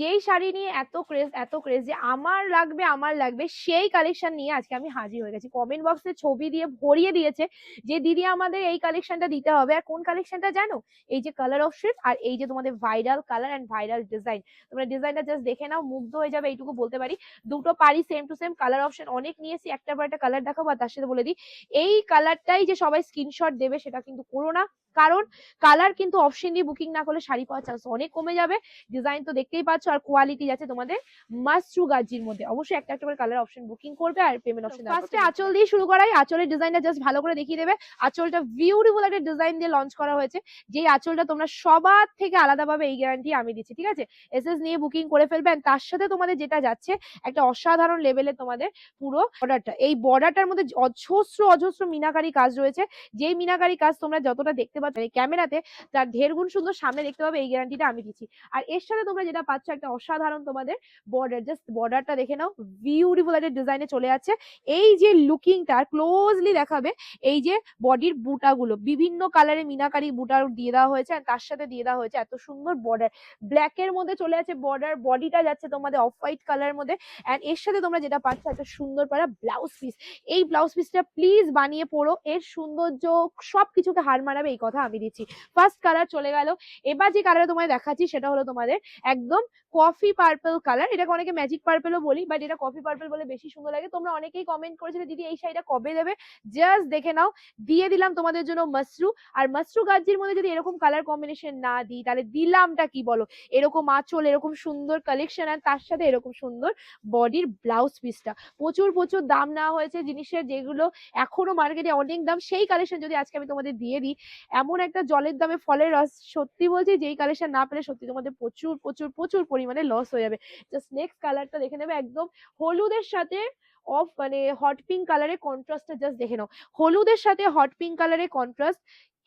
যেই শাড়ি নিয়ে এত ক্রেজ এত ক্রেজ যে আমার লাগবে আমার লাগবে, সেই কালেকশন নিয়ে আজকে আমি হাজির হয়ে গেছি। কমেন্ট বক্সে ছবি দিয়ে ভরিয়ে দিয়েছে যে, দিদি, আমাদের এই কালেকশনটা দিতে হবে। আর কোন কালেকশনটা জানো? এই যে কালার অপশন আর এই যে তোমাদের viral colour and viral design তোমরা ডিজাইনটা জাস্ট দেখে নাও, মুগ্ধ হয়ে যাবে, এইটুকু বলতে পারি। দুটো পারি same to same colour option অনেক নিয়েছি, একটার পর একটা কালার দেখাবো আর তার সাথে বলে দিই, এই কালারটাই যে সবাই স্ক্রিনশট দেবে সেটা কিন্তু করো না। কারণ কালার কিন্তু অপশন দিয়ে বুকিং না করলে শাড়ি পাওয়ার চান্স অনেক কমে যাবে। ডিজাইন তো দেখতেই পাচ্ছ আর কোয়ালিটি আছে তোমাদের মাস্ট্রু গাজির মধ্যে। অবশ্যই একটা একটা করে কালার অপশন বুকিং করবে আর পেমেন্ট অপশন ফার্স্টে আঁচল দিয়ে শুরু করাই। আঁচলের ডিজাইনটা জাস্ট ভালো করে দেখিয়ে দেবে। আঁচলটা বিউটিফুল একটা ডিজাইন দিয়ে লঞ্চ করা হয়েছে। যেই আঁচলটা তোমরা সবার থেকে আলাদাভাবে এই গ্যারান্টি আমি দিচ্ছি ঠিক আছে? এসএস নিয়ে বুকিং করে ফেলবেন তার সাথে তোমাদের যেটা যাচ্ছে একটা অসাধারণ লেভেলে তোমাদের পুরো বর্ডারটা এই বর্ডারটার মধ্যে অজস্র অজস্র মিনাকারি কাজ রয়েছে। যেই মিনাকারি কাজ তোমরা যতটা দেখতে পাচ্ছ, এই ক্যামেরাতে তার দেড় গুণ সুন্দর সামনে দেখতে পাবে, এই গ্যারান্টিটা আমি দিচ্ছি। আর এর সাথে তোমরা যেটা পাচ্ছ, একটা অসাধারণ তোমাদের বর্ডার জাস্ট বর্ডারটা দেখে নাও বিউটিফুল একটা ডিজাইনে চলে যাচ্ছে এই যে লুকিংটা ক্লোজলি দেখাবে, এই যে বডির বুটাগুলো, বিভিন্ন কালারের মিনাকারি বুটা দিয়ে দেওয়া হয়েছে আর তার সাথে দিয়ে দেওয়া হয়েছে এত সুন্দর বর্ডার ব্ল্যাক এর মধ্যে চলে যাচ্ছে বর্ডার বডিটা যাচ্ছে তোমাদের অফ হোয়াইট কালারের মধ্যে অ্যান্ড এর সাথে তোমরা যেটা পাচ্ছ, একটা সুন্দর পারা ব্লাউজ পিস এই ব্লাউজ পিসটা প্লিজ বানিয়ে পড়ো, এর সৌন্দর্য সবকিছুকে হার মানাবে এই কথা আমি দিচ্ছি। ফার্স্ট কালার চলে গেল। এবার যে কালার তোমায় দেখাচ্ছি সেটা হলো তোমাদের একদম কফি পার্পল কালার এটাকে অনেকে ম্যাজিক পার্পেলও বলি বাট এটা কফি পার্পল বলে বেশি সুন্দর লাগে। তোমরা অনেকেই কমেন্ট করেছিলে, দিদি, এই শাড়িটা কবে দেবে? জাস্ট দেখে নাও। দিয়ে দিলাম তোমাদের জন্য মাসরু আর মাসরু গাজির মধ্যে যদি এরকম কালার কম্বিনেশন না দিই, তাহলে দিলামটা কি বলো? এরকম আঁচল, এরকম সুন্দর কালেকশন আর তার সাথে এরকম সুন্দর বডির ব্লাউজ পিসটা প্রচুর প্রচুর দাম নেওয়া হয়েছে জিনিসের, যেগুলো এখনও মার্কেটে অনেক দাম। সেই কালেকশন যদি আজকে আমি তোমাদের দিয়ে দিই এমন একটা জলের দামে ফলের রস, সত্যি বলছি যেই কালেকশন না পেলে সত্যি তোমাদের প্রচুর প্রচুর প্রচুর পরিমাণে লস হয়ে যাবে। জাস্ট নেক্সট কালারটা দেখে নেবে একদম হলুদের সাথে অফ মানে হট পিঙ্ক কালারের কন্ট্রাস্টটা জাস্ট দেখে নাও। হলুদের সাথে হট পিঙ্ক কালারের কন্ট্রাস্ট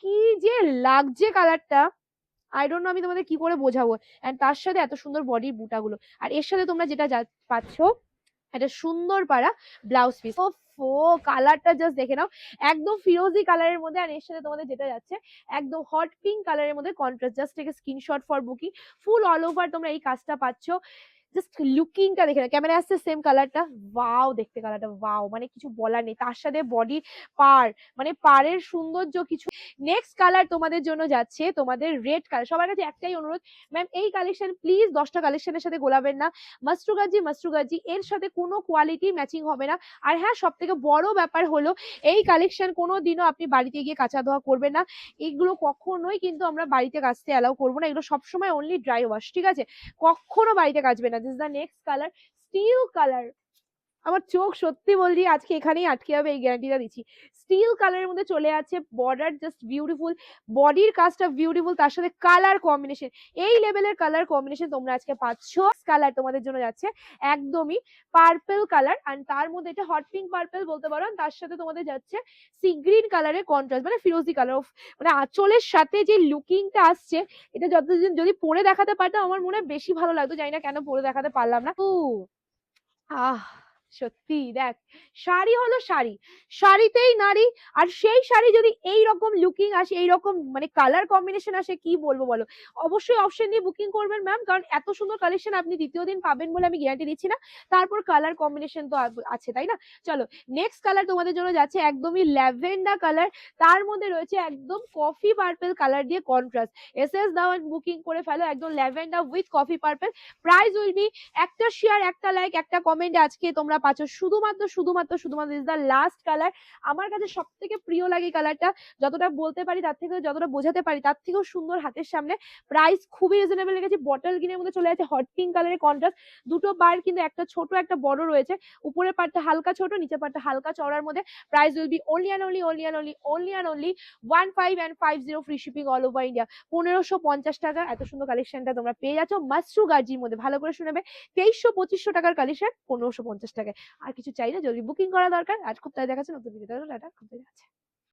কি যে লাগছে কালারটা আই ডোন্ট নো আমি তোমাদের কি করে বোঝাবো। এন্ড তার সাথে এত সুন্দর বডির বুটাগুলো। আর এর সাথে তোমরা যেটা পাচ্ছ একটা সুন্দর পাড়া ব্লাউজ পিস ও ফো কালারটা জাস্ট দেখে নাও। একদম ফিরোজি কালারের মধ্যে আর এর সাথে তোমাদের যেটা যাচ্ছে, একদম হট পিঙ্ক কালারের মধ্যে কন্ট্রাস্ট জাস্ট থেকে screenshot for booking full all over তোমরা এই কাজটা পাচ্ছ। জাস্ট লুকিংটা দেখে ক্যামেরা আসছে সেম কালারটা ওয়াও দেখতে কালারটা ওয়াও মানে কিছু বলার নেই। তার সাথে বডি পার মানে পাড়ের সৌন্দর্য কিছু। নেক্সট কালার তোমাদের জন্য যাচ্ছে তোমাদের রেড কালার সবার কাছে একটাই অনুরোধ ম্যাম এই কালেকশন প্লিজ দশটা কালেকশনের সাথে গোলাবেন না। মাস্ট্রুগাজি মাস্ট্রুগাজি এর সাথে কোনো কোয়ালিটি ম্যাচিং হবে না। আর হ্যাঁ সব থেকে বড় ব্যাপার হলো, এই কালেকশন কোনো দিনও আপনি বাড়িতে গিয়ে কাঁচা ধোয়া করবেন না। এগুলো কখনোই কিন্তু আমরা বাড়িতে কাচতে অ্যালাউ করব না। এগুলো সবসময় অনলি ড্রাই ওয়াশ ঠিক আছে? কখনো বাড়িতে কাচবে না। This the next colour steel colour আমার চোখ সত্যি বলছি, আজকে এখানেই আটকে যাবে, এই গ্যারান্টিটা দিচ্ছি। স্টিল কালারের মধ্যে চলে আছে বর্ডার জাস্ট বিউটিফুল বডির কাজটা বিউটিফুল তার সাথে কালার কম্বিনেশন এই লেভেলের কালার কম্বিনেশন তোমরা আজকে পাচ্ছ। কালার তোমাদের জন্য যাচ্ছে একদমই পার্পেল কালার আর তার মধ্যে এটা হট পিঙ্ক পার্পেল বলতে পারো তার সাথে তোমাদের যাচ্ছে সি গ্রিন কালারের কন্ট্রাস্ট মানে ফিরোজি কালার মানে আঁচলের সাথে যে লুকিংটা আসছে, এটা যতদিন যদি পরে দেখাতে পারতাম, আমার মনে হয় বেশি ভালো লাগতো। জানি না কেন পরে দেখাতে পারলাম না। আহ সত্যি, দেখ, শাড়ি হলো শাড়ি। শাড়িতেই নারী, আর সেই শাড়ি যদি এই রকম লুকিং আসে এই রকম মানে কালার কম্বিনেশন আসে, কি বলব বলো? অবশ্যই অপশন দিয়ে বুকিং করবেন ম্যাম কারণ এত সুন্দর কালেকশন আপনি দ্বিতীয় দিন পাবেন বলে আমি গ্যারান্টি দিচ্ছি না। তারপর কালার কম্বিনেশন তো আছে, তাই না? চলো নেক্সট কালার তোমাদের জন্য যাচ্ছে একদমই ল্যাভেন্ডার কালার তার মধ্যে রয়েছে একদম কফি পার্পল কালার দিয়ে কন্ট্রাস্ট এস এস দাওয়ান বুকিং করে ফেলো একদম lavender with coffee purple price will be একটা শেয়ার একটা লাইক একটা কমেন্ট আজকে তোমরা পাচ্ছ। শুধুমাত্র শুধুমাত্র শুধুমাত্র ইজ দ্য লাস্ট কালার আমার কাছে সব থেকে প্রিয় লাগে কালারটা যতটা বলতে পারি, তার থেকে যতটা বোঝাতে পারি, তার থেকেও সুন্দর হাতের সামনে। প্রাইস খুবই রিজনেবল লেগেছে বটল গ্রিনের মধ্যে চলে যাচ্ছে হট পিঙ্ক কালারের কন্ট্রাস্ট দুটো বার কিন্তু একটা ছোট, একটা বড় রয়েছে। উপরের পার্টটা হালকা ছোট, নিচের পার্টটা হালকা চওড়ার মধ্যে। Price will be only and only only and only only and only one five and five zero free shipping all over India পনেরোশো পঞ্চাশ টাকা। এত সুন্দর কালেকশনটা তোমরা পেয়ে যাচ্ছ। মাসরু গার্জির মধ্যে। ভালো করে শুনেবে তেইশশো পঁচিশশো টাকার কালেকশন পনেরোশো পঞ্চাশ টাকায়। আর কিছু চাই না যদি বুকিং করা দরকার। আজ খুব তাই দেখাচ্ছে, নতুন ভিডিও টাটা, খুব তাই দেখাচ্ছে